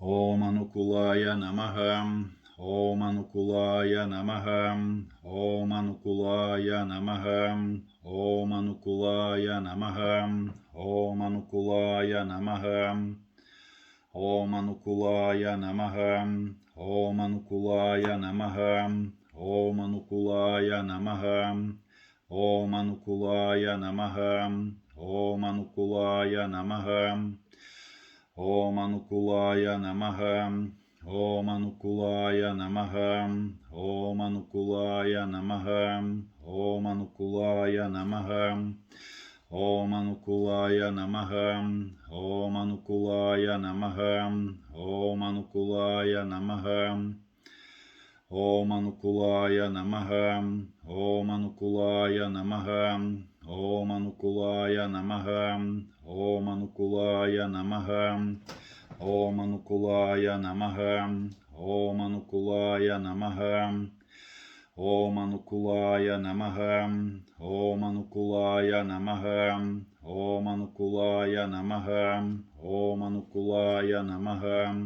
Om Anukulaya Namaha. Om Anukulaya Namaha. Om Anukulaya Namaha. Om Anukulaya Namaha. Om Anukulaya Namaha. Om Anukulaya Namaha. Om Anukulaya Оманукулая намагам, Оманукулая намагам, Оманукулая намагам, Оманукулая намагам, Оманукулая намагам, Оманукулая намагам, Оманукулая намагам. Оманукулая намагам, Оманукулая намагам, Оманукулая намагам, Оманукулая намагам. Om Anukulaya Namaha. Om Anukulaya Namaha. Om Anukulaya Namaha. Om Anukulaya Namaha. Om Anukulaya Namaha. Om Anukulaya Namaha. Om Anukulaya Namaha.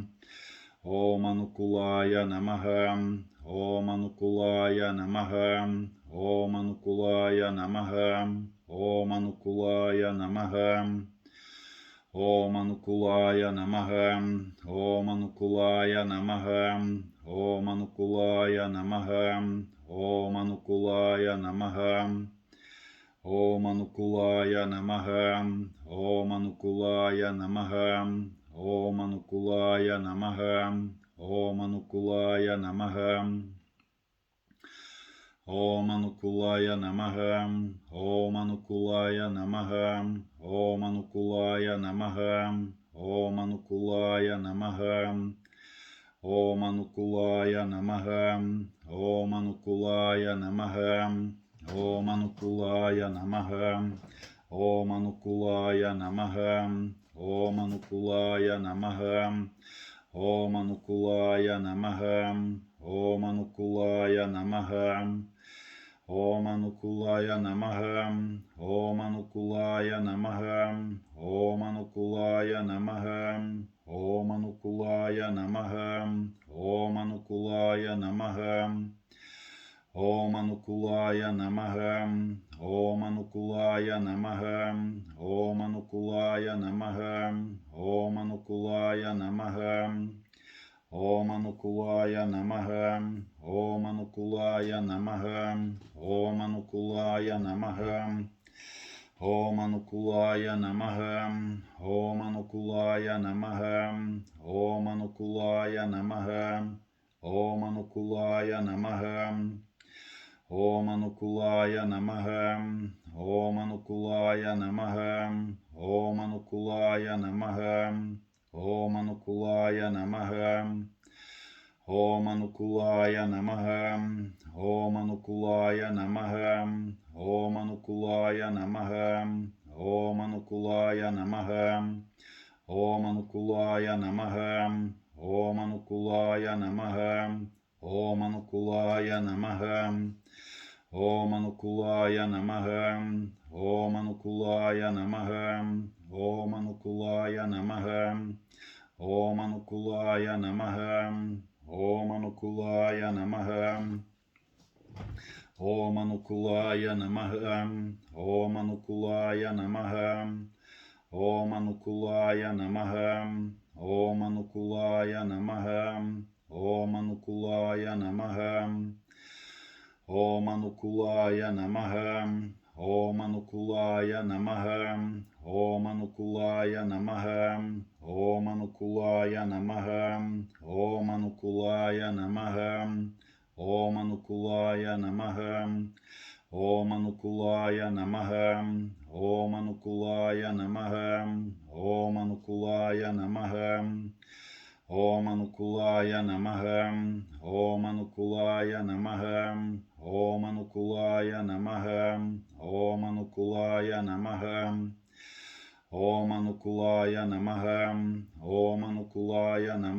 Om Anukulaya Namaha. Om Anukulaya Namaha. Om Anukulaya Namaha. Om Anukulaya Оманукулая намагам, Оманукулая намагам, Оманукулая намагам, Оманукулая намагам, Оманукулая намагам, Оманукулая намагам, Оманукулая намагам, Оманукулая намагам. Оманукулая намагам, Оманукулая намагам, Оманукулая Namaha. Om Anukulaya Namaha. Om Anukulaya Namaha. Om Anukulaya Namaha. Om Anukulaya Namaha. Om Anukulaya Namaha. Om Anukulaya Namaha. Om Anukulaya Namaha. Om Anukulaya Namaha. Om Anukulaya Namaha. Om Anukulaya Namaha. Om Anukulaya Namaha. Om Anukulaya Namaha. Om Anukulaya Namaha. Om Anukulaya Namaha. Om Anukulaya Namaha. Om Anukulaya Namaha. Om Anukulaya Namaha. Om Anukulaya Namaha. Om Anukulaya Namaha. Om Anukulaya Namaha. Om Anukulaya Namaha. Om Anukulaya Namaha. Om Anukulaya Namaha. Om Anukulaya Namaha. Om Anukulaya Namaha. Om Оманукулая намагам, Оманукулая намагам. Оманукулая намагам, Оманукулая намагам. Оманукулая намагам, Оманукулая намагам. Оманукулая намагам. Оманукулая намагам. Оманукулая намагам, Оманукулая намагам, Оманукулая намагам, намагам, Манукулая намагам, Манукулая намагам, Манукулая намагам, Манукулая намагам.